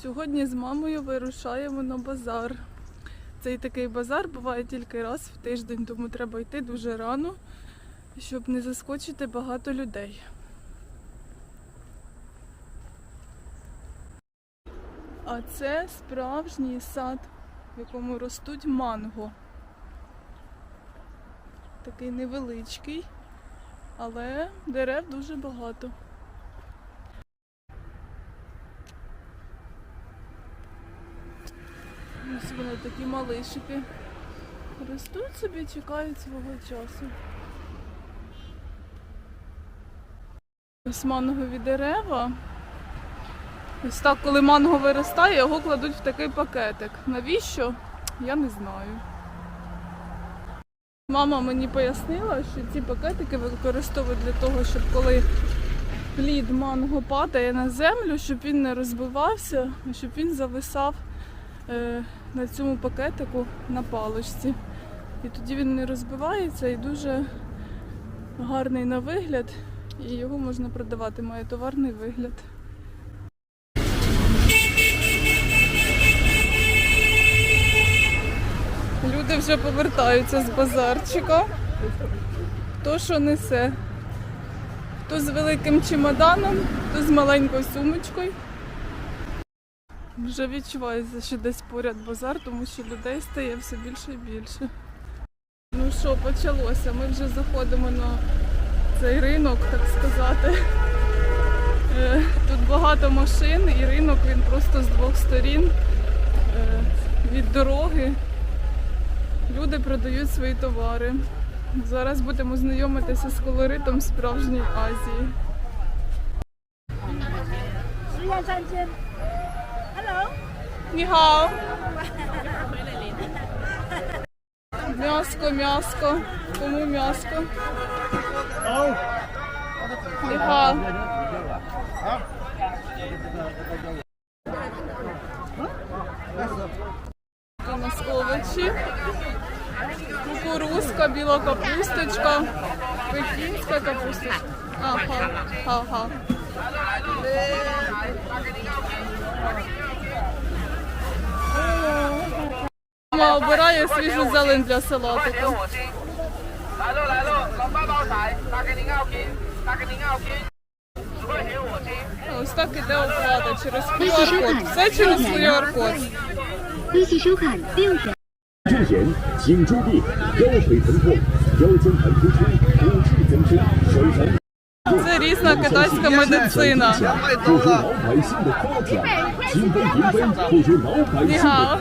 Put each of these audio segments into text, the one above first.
Сьогодні з мамою вирушаємо на базар. Цей такий базар буває тільки раз в тиждень, тому треба йти дуже рано, щоб не заскочити багато людей. А це справжній сад, в якому ростуть манго. Такий невеличкий, але дерев дуже багато. Ось вони такі малишики. Ростуть собі, чекають свого часу. Ось мангові дерева. Ось так, коли манго виростає, його кладуть в такий пакетик. Навіщо? Я не знаю. Мама мені пояснила, що ці пакетики використовують для того, щоб коли плід манго падає на землю, щоб він не розбивався, щоб він зависав на цьому пакетику на паличці. І тоді він не розбивається і дуже гарний на вигляд, і його можна продавати, має товарний вигляд. Люди вже повертаються з базарчика. Хто що несе? Хто з великим чемоданом, хто з маленькою сумочкою. Вже відчувається, що десь поряд базар, тому що людей стає все більше і більше. Ну що, почалося. Ми вже заходимо на цей ринок, так сказати. Е, Тут багато машин і ринок він просто з двох сторін е, від дороги. Люди продають свої товари. Зараз будемо знайомитися з колоритом справжньої Азії. Ніхао! М'яско, м'яско. Кому м'яско? Ніхао. У нас овочі, кукурузка, біла капусточка, пекінська капусточка. Ага, ага. мама обирає свіжу зелень для салату. Ось так іде оплата через QR-код. Все через QR-код. Це? Різна китайська медицина. Нігао.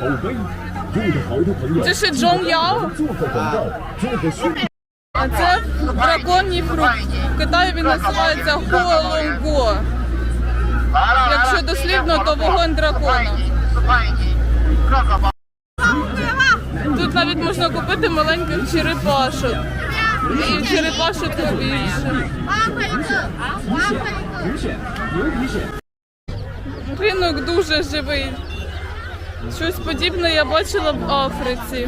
Це ще Джон Яо? А це драконній фрукт. В Китаї він називається Хуалонго. Якщо дослідно, то вогонь дракона. Тут навіть можна купити маленьких черепашок. І черепашок більше. Ринок дуже живий. Щось подібне я бачила в Африці.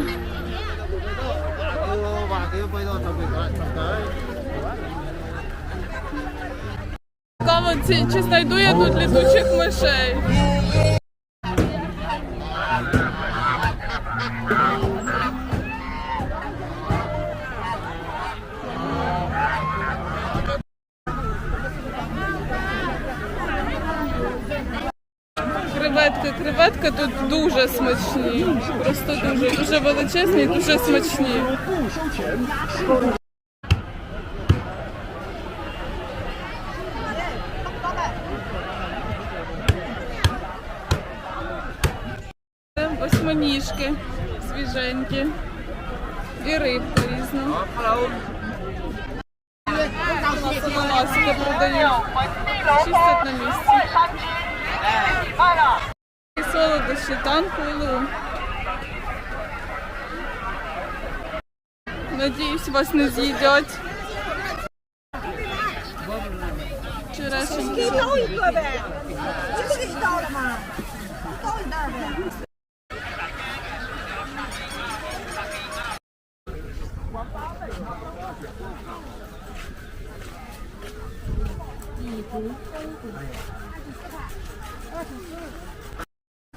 Цікаво, чи, знайду я тут літучих мишей. Креветки, креветки тут дуже смачні. Просто дуже, дуже величезні і дуже смачні. Восьминіжки свіженькі. І рибка різна. Ананасики продають. Чистять на місці. І солодощі танкулу. Надіюсь, вас не з'їдять. Черешеньки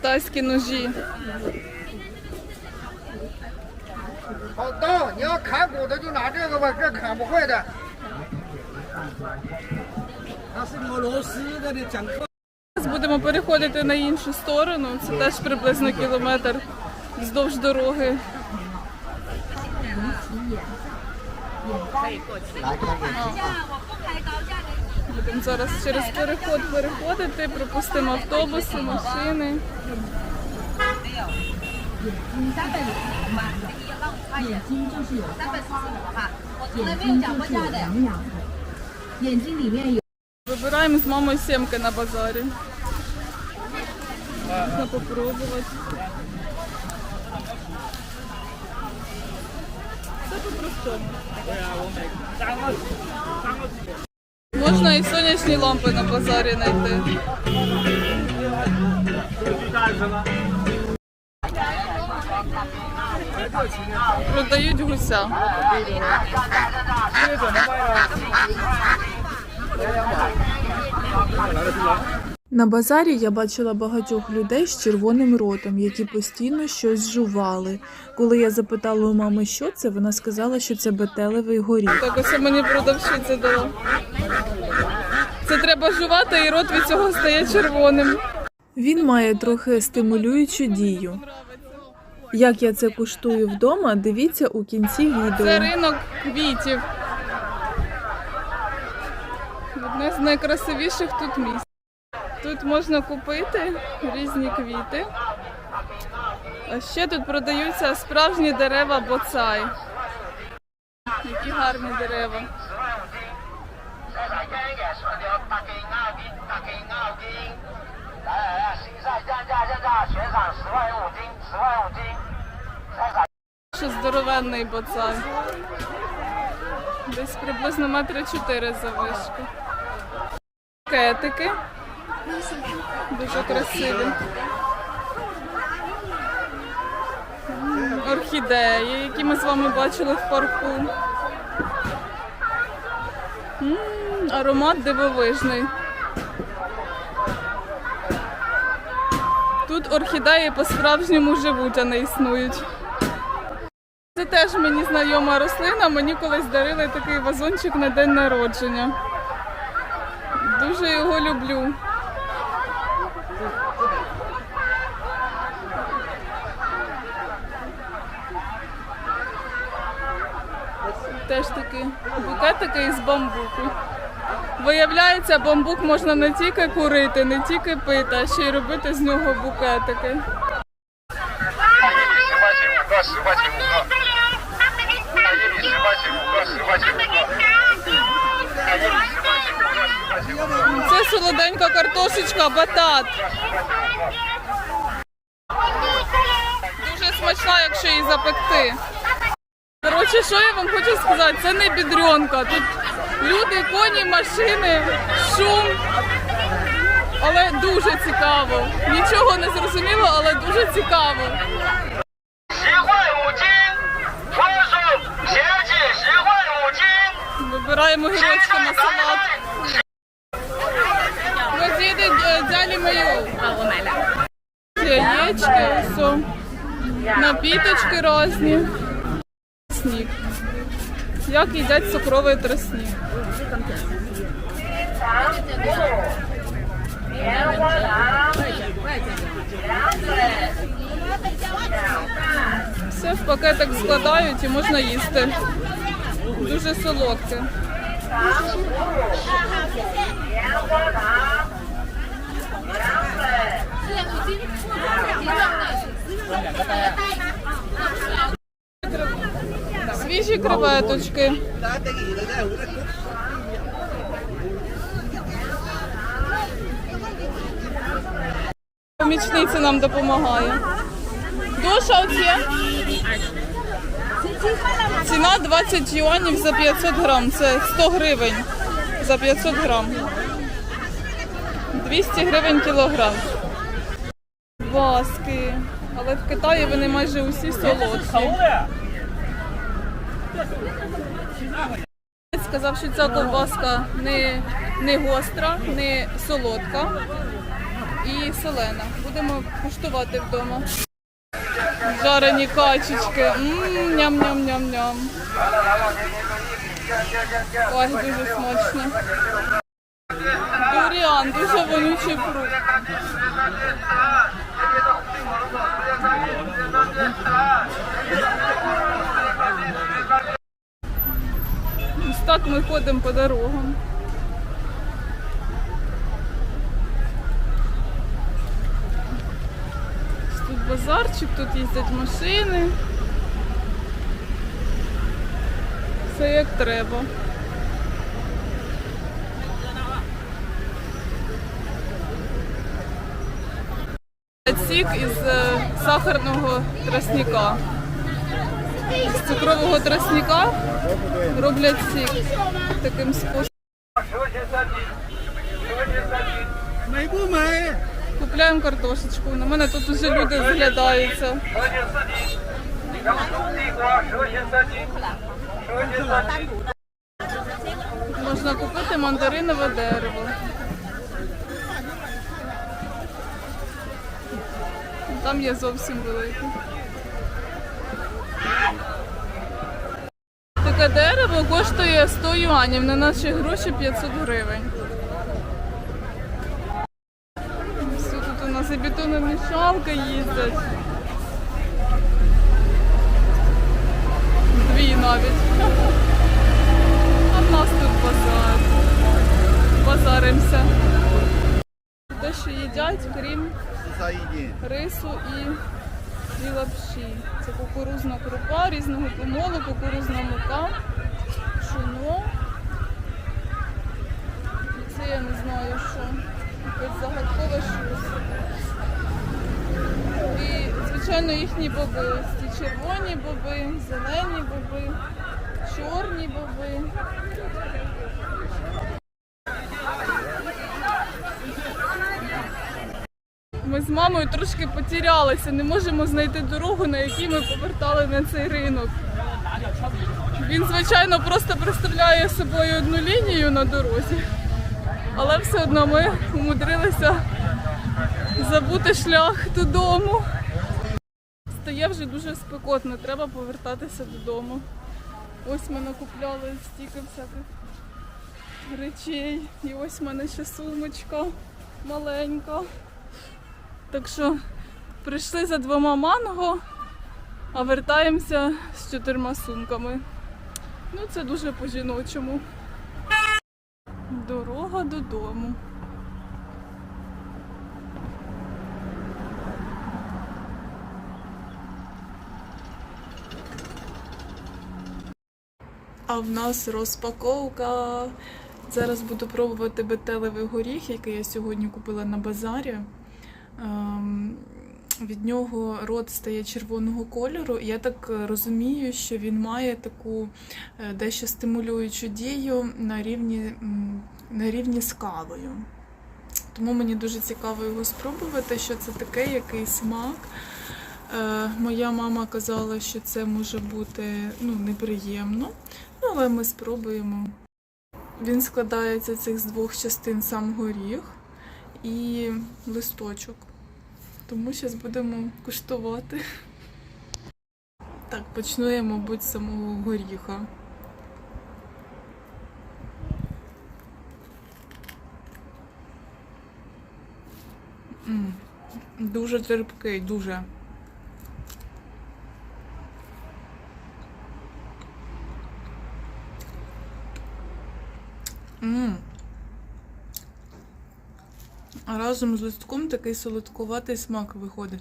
китайські ножі. Зараз будемо переходити на іншу сторону. Це теж приблизно кілометр вздовж дороги. Будемо зараз через переход переходити, пропустимо автобуси, машини. Вибираємо з мамою сімки на базарі. Можна попробувати. Все по-простому. Можна і сонячні лампи на базарі знайти. Продають гуся. На базарі я бачила багатьох людей з червоним ротом, які постійно щось жували. Коли я запитала у мами, що це, вона сказала, що це бетелевий горіх. Так ось мені продавщиця дала. Це треба жувати, і рот від цього стає червоним. Він має трохи стимулюючу дію. Як я це куштую вдома, дивіться у кінці відео. Це ринок квітів. Одне з найкрасивіших тут місць. Тут можна купити різні квіти. А ще тут продаються справжні дерева боцай. Які гарні дерева. Ще здоровенний боцай. Десь приблизно метри чотири завишки. Кетики. Дуже красиві. Орхідеї, які ми з вами бачили в парку. Аромат дивовижний. Тут орхідеї по-справжньому живуть, а не існують. Це теж мені знайома рослина. Мені колись дарили такий вазончик на день народження. Дуже його люблю. Теж такі букетики із бамбуку. Виявляється, бамбук можна не тільки курити, не тільки пити, а ще й робити з нього букетики. Це солоденька картошечка, батат. Дуже смачна, якщо її запекти. Коротше, що я вам хочу сказати, це не бідренка. Тут Люди, коні, машини, шум. Але дуже цікаво. Нічого не зрозуміло, але дуже цікаво. Вибираємо гірочку на салат. Ну, Роз'їде далі мою. Яєчки, усо. Напіточки різні. Сніг. Як їдять цукровий тростник. Все в пакетик складають і можна їсти. Дуже солодке. Свіжі креветочки. Помічниця нам допомагає. Доша оце? Ціна 20 юанів за 500 грам. Це 100 гривень за 500 грам. 200 гривень кілограм. Васки. Але в Китаї вони майже усі солодкі. Сказав, що ця ковбаска не, не гостра, не солодка. і солена. Будемо куштувати вдома. Жарені качечки. Ням-ням-ням-ням. Ой, дуже смачно. Дуріан, дуже вонючий фрукт. Так ми ходимо по дорогам. Тут базарчик, тут їздять машини. Все як треба. Сік із е, сахарного тростника з цукрового тростника роблять сік таким способом. Купляємо картошечку. На мене тут уже люди зглядаються. Можна купити мандаринове дерево. Там є зовсім велике. Таке дерево коштує 100 юанів, на наші гроші 500 гривень. Все тут у нас і бетономішалка їздять. Дві навіть. А в нас тут базар. Базаримося. Те, що їдять, крім рису і, і лапші. Це кукурузна крупа різного помолу, кукурузна мука. І Це я не знаю що. Якесь загадкове щось. І, звичайно, їхні боби. Ці червоні боби, зелені боби, чорні боби. З мамою трошки потерялися, не можемо знайти дорогу, на якій ми повертали на цей ринок. Він, звичайно, просто представляє собою одну лінію на дорозі, але все одно ми умудрилися забути шлях додому. Стає вже дуже спекотно, треба повертатися додому. Ось ми накупляли стільки всяких речей. І ось в мене ще сумочка маленька. Так що прийшли за двома манго, а вертаємося з чотирма сумками. Ну, це дуже по-жіночому. Дорога додому. А в нас розпаковка. Зараз буду пробувати бетелевий горіх, який я сьогодні купила на базарі. Ем, Від нього рот стає червоного кольору. Я так е, розумію, що він має таку е, дещо стимулюючу дію на рівні, на рівні з кавою. Тому мені дуже цікаво його спробувати, що це таке, який смак. Е, моя мама казала, що це може бути ну, неприємно, але ми спробуємо. Він складається цих з двох частин сам горіх і листочок. Тому зараз будемо куштувати. Так, почну я, мабуть, з самого горіха. Дуже терпкий, дуже. М. А разом з листком такий солодкуватий смак виходить.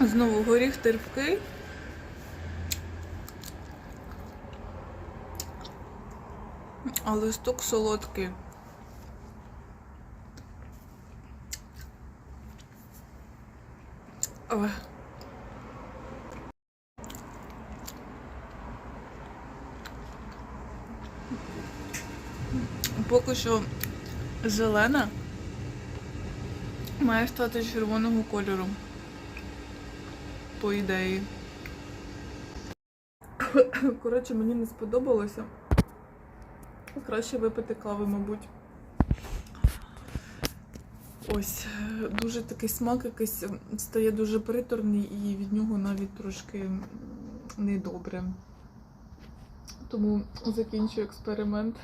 Знову горіх терпкий. А листок солодкий. Ой. Поки що зелена має стати червоного кольору. по ідеї. Коротше, мені не сподобалося. Краще випити кави, мабуть. Ось, е, дуже такий смак якийсь стає дуже приторний і від нього навіть трошки недобре. Тому закінчую експеримент.